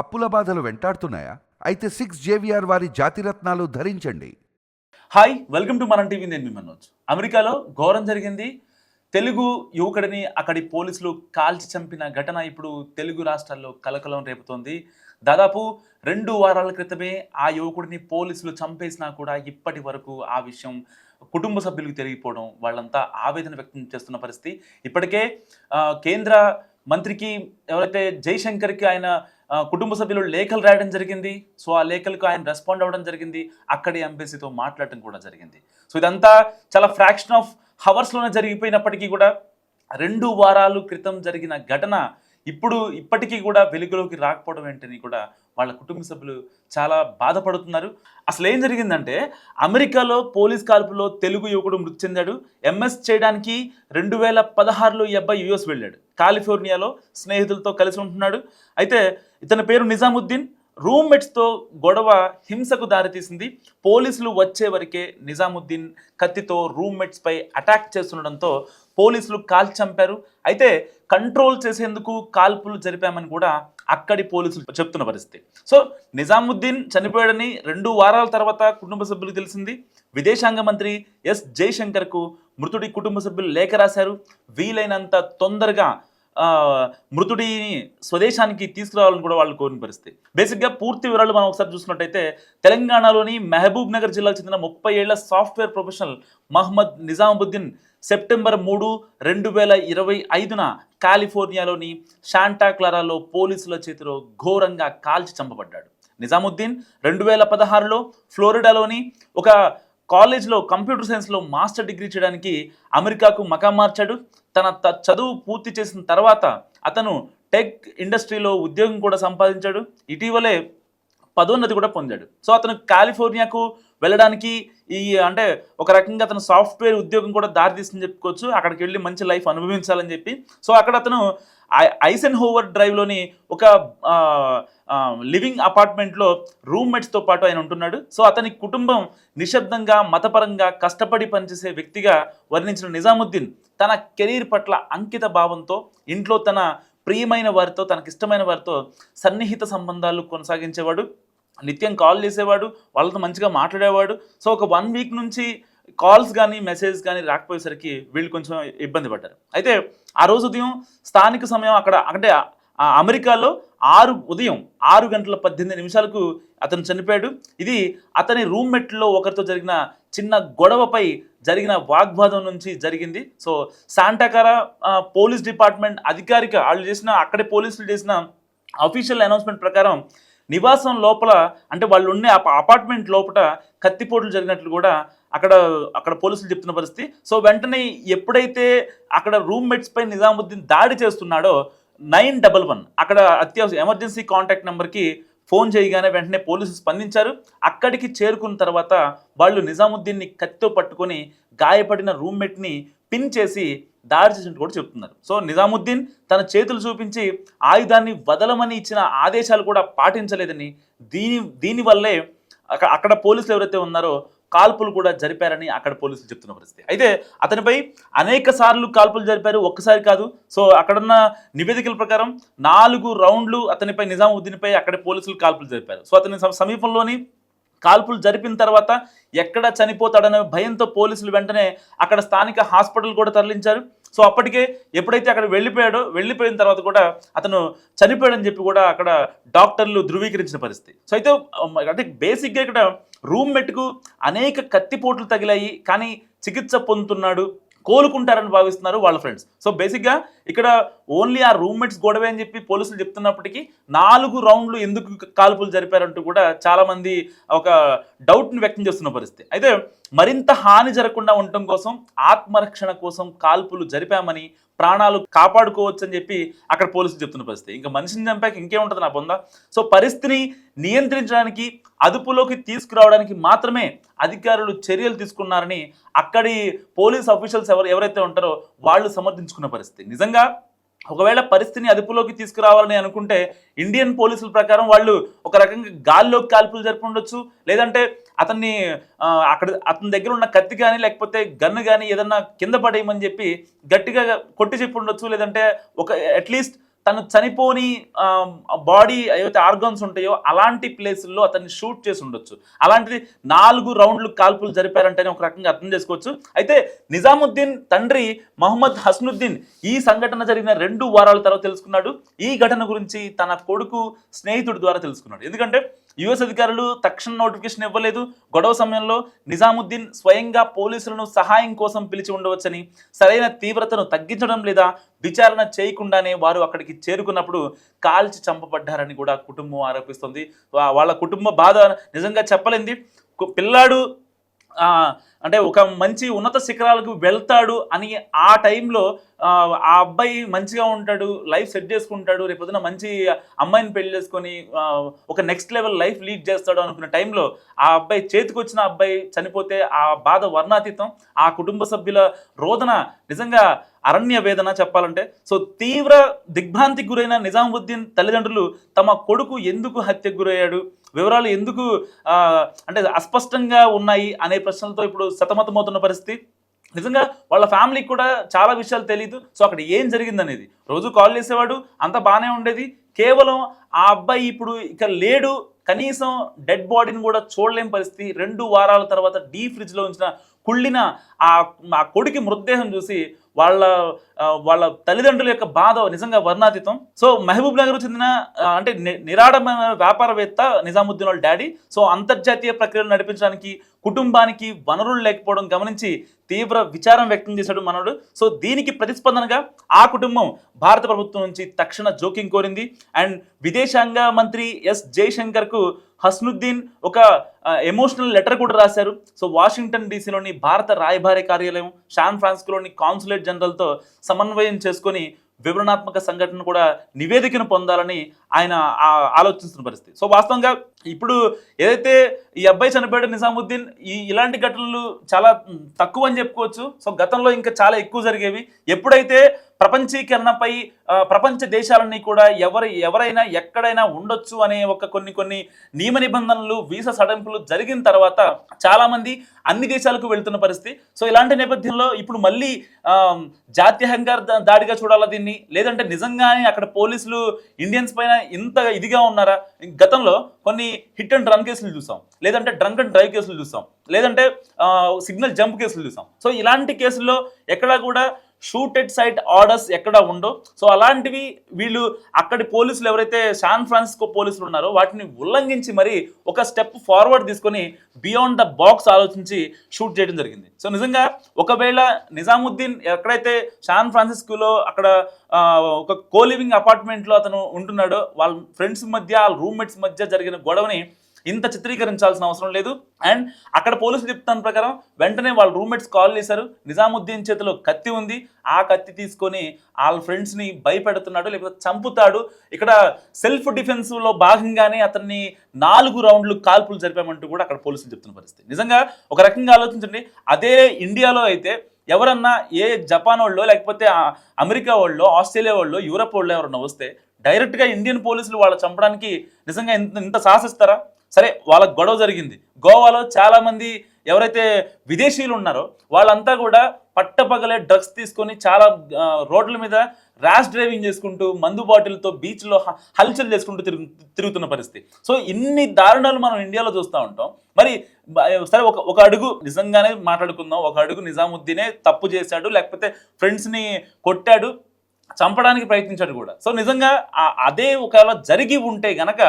అప్పుల బాధలు వెంటాడుతున్నాయా? అయితే సిక్స్ జేవిఆర్ వారి జాతిరత్నాలు ధరించండి. Hi welcome to Mana TV నేను మీ మనోజ్. అమెరికాలో ఘోరం జరిగింది. తెలుగు యువకుడిని అక్కడి పోలీసులు కాల్చి చంపిన ఘటన ఇప్పుడు తెలుగు రాష్ట్రాల్లో కలకలం రేపుతోంది. దాదాపు రెండు వారాల క్రితమే ఆ యువకుడిని పోలీసులు చంపేసినా కూడా ఇప్పటి వరకు ఆ విషయం కుటుంబ సభ్యులకు తెలియకపోవడం వాళ్ళంతా ఆవేదన వ్యక్తం చేస్తున్న పరిస్థితి. ఇప్పటికే కేంద్ర మంత్రికి ఎవరైతే జైశంకర్కి ఆయన కుటుంబ సభ్యులు లేఖలు రాయడం జరిగింది. సో ఆ లేఖలకు ఆయన రెస్పాండ్ అవ్వడం జరిగింది. అక్కడి ఎంబీసీతో మాట్లాడటం కూడా జరిగింది. సో ఇదంతా చాలా ఫ్రాక్షన్ ఆఫ్ హవర్స్లోనే జరిగిపోయినప్పటికీ కూడా రెండు వారాలు క్రితం జరిగిన ఘటన ఇప్పుడు ఇప్పటికీ కూడా వెలుగులోకి రాకపోవడం ఏంటని కూడా వాళ్ళ కుటుంబ సభ్యులు చాలా బాధపడుతున్నారు. అసలు ఏం జరిగిందంటే అమెరికాలో పోలీస్ కాల్పులో తెలుగు యువకుడు మృతి చెందాడు. ఎంఎస్ చేయడానికి రెండు వేల పదహారులో ఈ అబ్బాయి యుఎస్ వెళ్ళాడు. కాలిఫోర్నియాలో స్నేహితులతో కలిసి ఉంటున్నాడు. అయితే ఇతని పేరు నిజాముద్దీన్. రూమ్మేట్స్తో గొడవ హింసకు దారితీసింది. పోలీసులు వచ్చే వరకే నిజాముద్దీన్ కత్తితో రూమ్మేట్స్పై అటాక్ చేస్తుండడంతో పోలీసులు కాల్చి చంపారు. అయితే కంట్రోల్ చేసేందుకు కాల్పులు జరిపామని కూడా అక్కడి పోలీసులు చెప్తున్న పరిస్థితి. సో నిజాముద్దీన్ చనిపోయాడని రెండు వారాల తర్వాత కుటుంబ సభ్యులకు తెలిసింది. విదేశాంగ మంత్రి ఎస్. జైశంకర్కు మృతుడి కుటుంబ సభ్యులు లేఖ రాశారు. వీలైనంత తొందరగా మృతుడిని స్వదేశానికి తీసుకురావాలని కూడా వాళ్ళు కోరిన పరిస్థితి. బేసిక్గా పూర్తి వివరాలు మనం ఒకసారి చూసినట్టయితే తెలంగాణలోని మహబూబ్ నగర్ జిల్లాకు చెందిన ముప్పై ఏళ్ళ software professional Mohammed Nizamuddin September మూడు రెండు వేల ఇరవై ఐదున కాలిఫోర్నియాలోని శాంటాక్లారాలో పోలీసుల చేతిలో ఘోరంగా కాల్చి చంపబడ్డాడు. నిజాముద్దీన్ రెండు వేల పదహారులో ఫ్లోరిడాలోని ఒక కాలేజ్లో కంప్యూటర్ సైన్స్లో మాస్టర్ డిగ్రీ చేయడానికి అమెరికాకు మకాం మార్చాడు. తన త- చదువు పూర్తి చేసిన తర్వాత అతను టెక్ ఇండస్ట్రీలో ఉద్యోగం కూడా సంపాదించాడు. ఇటీవలే పదోన్నతి కూడా పొందాడు. సో అతను కాలిఫోర్నియాకు వెళ్ళడానికి ఈ అంటే ఒక రకంగా అతను సాఫ్ట్వేర్ ఉద్యోగం కూడా దారితీస్తుందని చెప్పుకోవచ్చు. అక్కడికి వెళ్ళి మంచి లైఫ్ అనుభవించాలని చెప్పి. సో అక్కడ అతను ఐ- ఐసెన్ హోవర్ డ్రైవ్లోని ఒక లివింగ్ అపార్ట్మెంట్లో రూమ్మేట్స్తో పాటు ఆయన ఉంటున్నాడు. సో అతని కుటుంబం నిశ్శబ్దంగా మతపరంగా కష్టపడి పనిచేసే వ్యక్తిగా వర్ణించిన నిజాముద్దీన్ తన కెరీర్ పట్ల అంకిత భావంతో ఇంట్లో తన ప్రియమైన వారితో తనకిష్టమైన వారితో సన్నిహిత సంబంధాలు కొనసాగించేవాడు. నిత్యం కాల్ చేసేవాడు వాళ్ళతో మంచిగా మాట్లాడేవాడు. సో ఒక వన్ వీక్ నుంచి కాల్స్ కానీ మెసేజ్ కానీ రాకపోయేసరికి వీళ్ళు కొంచెం ఇబ్బంది పడ్డారు. అయితే ఆ రోజు ఉదయం స్థానిక సమయం అక్కడ అంటే ఆ అమెరికాలో ఆరు ఉదయం ఆరు గంటల పద్దెనిమిది నిమిషాలకు అతను చనిపోయాడు. ఇది అతని రూమ్మేట్లో ఒకరితో జరిగిన చిన్న గొడవపై జరిగిన వాగ్వాదం నుంచి జరిగింది. సో శాంటాకారా పోలీస్ డిపార్ట్మెంట్ అధికారిక వాళ్ళు చేసిన అక్కడే పోలీసులు చేసిన అఫీషియల్ అనౌన్స్మెంట్ ప్రకారం నివాసం లోపల అంటే వాళ్ళు ఉండే అపార్ట్మెంట్ లోపల కత్తిపోట్లు జరిగినట్లు కూడా అక్కడ అక్కడ పోలీసులు చెప్తున్న పరిస్థితి. సో వెంటనే ఎప్పుడైతే అక్కడ రూమ్మేట్స్ పై నిజాముద్దీన్ దాడి చేస్తున్నాడో నైన్ డబల్ వన్ అక్కడ అత్యవసర ఎమర్జెన్సీ కాంటాక్ట్ నెంబర్కి ఫోన్ చేయగానే వెంటనే పోలీసులు స్పందించారు. అక్కడికి చేరుకున్న తర్వాత వాళ్ళు నిజాముద్దీన్ని కత్తితో పట్టుకొని గాయపడిన రూమ్మేట్ని పిన్ చేసి దాడి చేసినట్టు కూడా చెప్తున్నారు. సో నిజాముద్దీన్ తన చేతులు చూపించి ఆయుధాన్ని వదలమని ఇచ్చిన ఆదేశాలు కూడా పాటించలేదని దీని దీనివల్లే అక్కడ అక్కడ పోలీసులు ఎవరైతే ఉన్నారో కాల్పులు కూడా జరిపారని అక్కడ పోలీసులు చెప్తున్న పరిస్థితి. అయితే అతనిపై అనేక సార్లు కాల్పులు జరిపారు ఒక్కసారి కాదు. సో అక్కడున్న నివేదికల ప్రకారం నాలుగు రౌండ్లు అతనిపై నిజాముద్దీన్పై అక్కడ పోలీసులు కాల్పులు జరిపారు. సో అతని సమీపంలోని కాల్పులు జరిపిన తర్వాత ఎక్కడ చనిపోతాడనే భయంతో పోలీసులు వెంటనే అక్కడ స్థానిక హాస్పిటల్ కూడా తరలించారు. సో అప్పటికే ఎప్పుడైతే అక్కడ వెళ్ళిపోయాడో వెళ్ళిపోయిన తర్వాత కూడా అతను చనిపోయాడని చెప్పి కూడా అక్కడ డాక్టర్లు ధృవీకరించిన పరిస్థితి. సో అయితే అంటే బేసిక్గా ఇక్కడ రూమ్మేట్కు అనేక కత్తిపోట్లు తగిలాయి కానీ చికిత్స పొందుతున్నాడు కోలుకుంటారని భావిస్తున్నారు వాళ్ళ ఫ్రెండ్స్. సో బేసిక్గా ఇక్కడ ఓన్లీ ఆ రూమ్మేట్స్ గొడవే అని చెప్పి పోలీసులు చెప్తున్నప్పటికీ నాలుగు రౌండ్లు ఎందుకు కాల్పులు జరిపారంటూ కూడా చాలామంది ఒక డౌట్ని వ్యక్తం చేస్తున్న పరిస్థితి. అయితే మరింత హాని జరగకుండా ఉండటం కోసం ఆత్మరక్షణ కోసం కాల్పులు జరిపామని ప్రాణాలు కాపాడుకోవచ్చు అని చెప్పి అక్కడ పోలీసులు చెప్తున్న పరిస్థితి. ఇంకా మనిషిని చంపాక ఇంకేముంటుంది నా బొంద? సో పరిస్థితిని నియంత్రించడానికి అదుపులోకి తీసుకురావడానికి మాత్రమే అధికారులు చర్యలు తీసుకున్నారని అక్కడి పోలీస్ అఫీషియల్స్ ఎవరు ఎవరైతే ఉంటారో వాళ్ళు సమర్థించుకున్న పరిస్థితి. నిజంగా ఒకవేళ పరిస్థితిని అదుపులోకి తీసుకురావాలని అనుకుంటే ఇండియన్ పోలీసుల ప్రకారం వాళ్ళు ఒక రకంగా గాల్లోకి కాల్పులు జరుపుండొచ్చు లేదంటే అతన్ని అక్కడ అతని దగ్గర ఉన్న కత్తి కానీ లేకపోతే గన్ను కానీ ఏదన్నా కింద పడేయమని చెప్పి గట్టిగా కొట్టి చెప్పి ఉండొచ్చు. లేదంటే ఒక అట్లీస్ట్ తను చనిపోని బాడీ ఏవైతే ఆర్గన్స్ ఉంటాయో అలాంటి ప్లేసుల్లో అతన్ని షూట్ చేసి ఉండొచ్చు. అలాంటిది నాలుగు రౌండ్లు కాల్పులు జరిపారంటేనే ఒక రకంగా అర్థం చేసుకోవచ్చు. అయితే నిజాముద్దీన్ తండ్రి మహమ్మద్ హస్నుద్దీన్ ఈ సంఘటన జరిగిన రెండు వారాల తర్వాత తెలుసుకున్నాడు. ఈ ఘటన గురించి తన కొడుకు స్నేహితుడి ద్వారా తెలుసుకున్నాడు. ఎందుకంటే యుఎస్ అధికారులు తక్షణ నోటిఫికేషన్ ఇవ్వలేదు. గొడవ సమయంలో నిజాముద్దీన్ స్వయంగా పోలీసులను సహాయం కోసం పిలిచి ఉండవచ్చని సరైన తీవ్రతను తగ్గించడం లేదా విచారణ చేయకుండానే వారు అక్కడికి చేరుకున్నప్పుడు కాల్చి చంపబడ్డారని కూడా కుటుంబం ఆరోపిస్తుంది. వాళ్ళ కుటుంబ బాధ నిజంగా చెప్పలేంది. పిల్లాడు అంటే ఒక మంచి ఉన్నత శిఖరాలకు వెళ్తాడు అని ఆ టైంలో ఆ అబ్బాయి మంచిగా ఉంటాడు లైఫ్ సెట్ చేసుకుంటాడు రేపొద్దున మంచి అమ్మాయిని పెళ్ళి చేసుకొని ఒక నెక్స్ట్ లెవెల్ లైఫ్ లీడ్ చేస్తాడు అనుకున్న టైంలో ఆ అబ్బాయి చేతికి వచ్చిన అబ్బాయి చనిపోతే ఆ బాధ వర్ణాతీతం. ఆ కుటుంబ సభ్యుల రోదన నిజంగా అరణ్య వేదన చెప్పాలంటే. సో తీవ్ర దిగ్భ్రాంతికి గురైన నిజాముద్దీన్ తల్లిదండ్రులు తమ కొడుకు ఎందుకు హత్యకు గురయ్యాడు? వివరాలు ఎందుకు అంటే అస్పష్టంగా ఉన్నాయి అనే ప్రశ్నలతో ఇప్పుడు సతమతమవుతున్న పరిస్థితి. నిజంగా వాళ్ళ ఫ్యామిలీకి కూడా చాలా విషయాలు తెలియదు సో అక్కడ ఏం జరిగింది అనేది రోజు కాల్ చేసేవాడు అంత బాగానే ఉండేది. కేవలం ఆ అబ్బాయి ఇప్పుడు ఇక లేడు. కనీసం డెడ్ బాడీని కూడా చూడలేని పరిస్థితి. రెండు వారాల తర్వాత డీ ఫ్రిడ్జ్లో ఉంచిన కుళ్ళిన ఆ ఆ కొడుకి మృతదేహం చూసి వాళ్ళ వాళ్ళ తల్లిదండ్రుల యొక్క బాధ నిజంగా వర్ణాతీతం. సో మహబూబ్ నగర్ చెందిన అంటే నిరాడమైన వ్యాపారవేత్త నిజాముద్దీన్ వాళ్ళ డాడీ. సో అంతర్జాతీయ ప్రక్రియలు నడిపించడానికి కుటుంబానికి వనరులు లేకపోవడం గమనించి తీవ్ర విచారం వ్యక్తం చేశాడు మనోడు. సో దీనికి ప్రతిస్పందనగా ఆ కుటుంబం భారత ప్రభుత్వం నుంచి తక్షణ జోక్యం కోరింది. అండ్ విదేశాంగ మంత్రి ఎస్ జయశంకర్కు హస్నుద్దీన్ ఒక ఎమోషనల్ లెటర్ కూడా రాశారు. సో వాషింగ్టన్ డీసీలోని భారత రాయబారి కార్యాలయం శాన్ ఫ్రాన్స్కోలోని కాన్సులేట్ జనరల్తో సమన్వయం చేసుకొని వివరణాత్మక సంఘటన కూడా నివేదికను పొందాలని ఆయన ఆ- ఆలోచిస్తున్న పరిస్థితి. సో వాస్తవంగా ఇప్పుడు ఏదైతే ఈ అబ్బాయి చనిపోయాడు నిజాముద్దీన్ ఈ ఇలాంటి ఘటనలు చాలా తక్కువ అని చెప్పుకోవచ్చు. సో గతంలో ఇంకా చాలా ఎక్కువ జరిగేవి. ఎప్పుడైతే ప్రపంచీకరణపై ప్రపంచ దేశాలన్నీ కూడా ఎవరు ఎవరైనా ఎక్కడైనా ఉండొచ్చు అనే ఒక కొన్ని కొన్ని నియమ నిబంధనలు వీసా సడలింపులు జరిగిన తర్వాత చాలామంది అన్ని దేశాలకు వెళ్తున్న పరిస్థితి. సో ఇలాంటి నేపథ్యంలో ఇప్పుడు మళ్ళీ ఆ, దాడిగా చూడాలా దీన్ని? లేదంటే నిజంగానే అక్కడ పోలీసులు ఇండియన్స్ పైన ఇంత ఇదిగా ఉన్నారా? గతంలో కొన్ని హిట్ అండ్ రన్ కేసులు చూసాం. లేదంటే డ్రంక్ అండ్ డ్రైవ్ కేసులు చూసాం. లేదంటే సిగ్నల్ జంప్ కేసులు చూసాం. సో ఇలాంటి కేసుల్లో ఎక్కడా కూడా షూటెడ్ సైట్ ఆర్డర్స్ ఎక్కడ ఉండో సో అలాంటివి వీళ్ళు అక్కడి పోలీసులు ఎవరైతే శాన్ ఫ్రాన్సిస్కో పోలీసులు ఉన్నారో వాటిని ఉల్లంఘించి మరి ఒక స్టెప్ ఫార్వర్డ్ తీసుకొని బియాండ్ ద బాక్స్ ఆలోచించి షూట్ చేయడం జరిగింది. సో నిజంగా ఒకవేళ నిజాముద్దీన్ ఎక్కడైతే శాన్ ఫ్రాన్సిస్కోలో అక్కడ ఒక కోలివింగ్ అపార్ట్మెంట్లో అతను ఉంటున్నాడో వాళ్ళ ఫ్రెండ్స్ మధ్య వాళ్ళ రూమ్మేట్స్ మధ్య జరిగిన గొడవని ఇంత చిత్రీకరించాల్సిన అవసరం లేదు. అండ్ అక్కడ పోలీసులు చెప్తాను ప్రకారం వెంటనే వాళ్ళ రూమ్మేట్స్ కాల్ చేశారు. నిజాముద్దీన్ చేతిలో కత్తి ఉంది. ఆ కత్తి తీసుకొని వాళ్ళ ఫ్రెండ్స్ని భయపెడుతున్నాడు లేకపోతే చంపుతాడు. ఇక్కడ సెల్ఫ్ డిఫెన్స్లో భాగంగానే అతన్ని నాలుగు రౌండ్లు కాల్పులు జరిపామంటూ కూడా అక్కడ పోలీసులు చెప్తున్న పరిస్థితి. నిజంగా ఒక రకంగా ఆలోచించండి. అదే ఇండియాలో అయితే ఎవరన్నా ఏ జపాన్ వాళ్ళో లేకపోతే అమెరికా వాళ్ళో ఆస్ట్రేలియా వాళ్ళో యూరప్ వాళ్ళు ఎవరన్నా వస్తే డైరెక్ట్గా ఇండియన్ పోలీసులు వాళ్ళు చంపడానికి నిజంగా ఇంత ఇంత సాహసిస్తారా? సరే వాళ్ళకి గొడవ జరిగింది. గోవాలో చాలామంది ఎవరైతే విదేశీయులు ఉన్నారో వాళ్ళంతా కూడా పట్టపగలే డ్రగ్స్ తీసుకొని చాలా రోడ్ల మీద ర్యాష్ డ్రైవింగ్ చేసుకుంటూ మందు బాటిల్తో బీచ్లో హ- హల్చల్ చేసుకుంటూ తిరుగు తిరుగుతున్న పరిస్థితి. సో ఇన్ని దారుణాలు మనం ఇండియాలో చూస్తూ ఉంటాం. మరి సరే ఒక ఒక అడుగు నిజంగానే మాట్లాడుకుందాం. ఒక అడుగు నిజాముద్దీనే తప్పు చేశాడు లేకపోతే ఫ్రెండ్స్ని కొట్టాడు చంపడానికి ప్రయత్నించాడు కూడా. సో నిజంగా అదే ఒకవేళ జరిగి ఉంటే గనక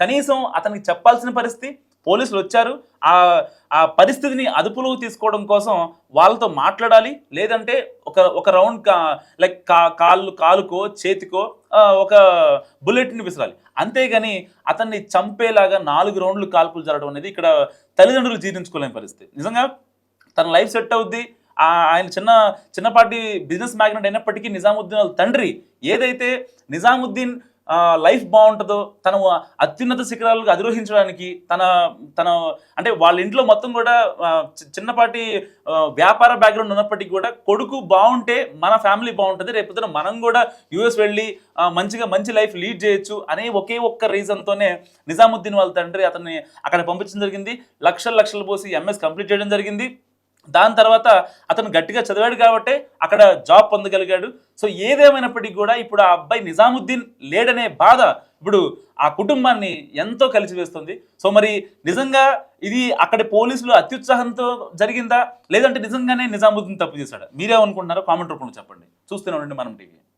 కనీసం అతనికి చెప్పాల్సిన పరిస్థితి పోలీసులు వచ్చారు. ఆ ఆ పరిస్థితిని అదుపులోకి తీసుకోవడం కోసం వాళ్ళతో మాట్లాడాలి. లేదంటే ఒక ఒక రౌండ్ కా లైక్ కా కాళ్ళు కాలుకో చేతికో ఒక బుల్లెట్ని విసరాలి. అంతేగాని అతన్ని చంపేలాగా నాలుగు రౌండ్లు కాల్పులు జరగడం అనేది ఇక్కడ తల్లిదండ్రులు జీర్ణించుకోలేని పరిస్థితి. నిజంగా తన లైఫ్ సెట్ అవుద్ది. ఆయన చిన్న చిన్నపాటి బిజినెస్ మ్యాగ్నెట్ అయినప్పటికీ నిజాముద్దీన్ వాళ్ళ తండ్రి ఏదైతే నిజాముద్దీన్ లైఫ్ బాగుంటుందో తను అత్యున్నత శిఖరాలకు అధిరోహించడానికి తన తన అంటే వాళ్ళ ఇంట్లో మొత్తం కూడా చి- చిన్నపాటి వ్యాపార బ్యాక్గ్రౌండ్ ఉన్నప్పటికీ కూడా కొడుకు బాగుంటే మన ఫ్యామిలీ బాగుంటుంది. రేపు మనం కూడా యూఎస్ వెళ్ళి మంచిగా మంచి లైఫ్ లీడ్ చేయొచ్చు అనే ఒకే ఒక్క రీజన్తోనే నిజాముద్దీన్ వాళ్ళ తండ్రి అతన్ని అక్కడ పంపించడం జరిగింది. లక్షల లక్షలు పోసి ఎంఎస్ కంప్లీట్ చేయడం జరిగింది. దాని తర్వాత అతను గట్టిగా చదివాడు కాబట్టి అక్కడ జాబ్ పొందగలిగాడు. సో ఏదేమైనప్పటికీ కూడా ఇప్పుడు ఆ అబ్బాయి నిజాముద్దీన్ లేడనే బాధ ఇప్పుడు ఆ కుటుంబాన్ని ఎంతో కలిసివేస్తుంది. సో మరి నిజంగా ఇది అక్కడ పోలీసులు అత్యుత్సాహంతో జరిగిందా? లేదంటే నిజంగానే నిజాముద్దీన్ తప్పు చేశాడా? మీరేమనుకుంటున్నారో కామెంట్ రూపంలో చెప్పండి. చూస్తూనే ఉండండి మనం టీవీ.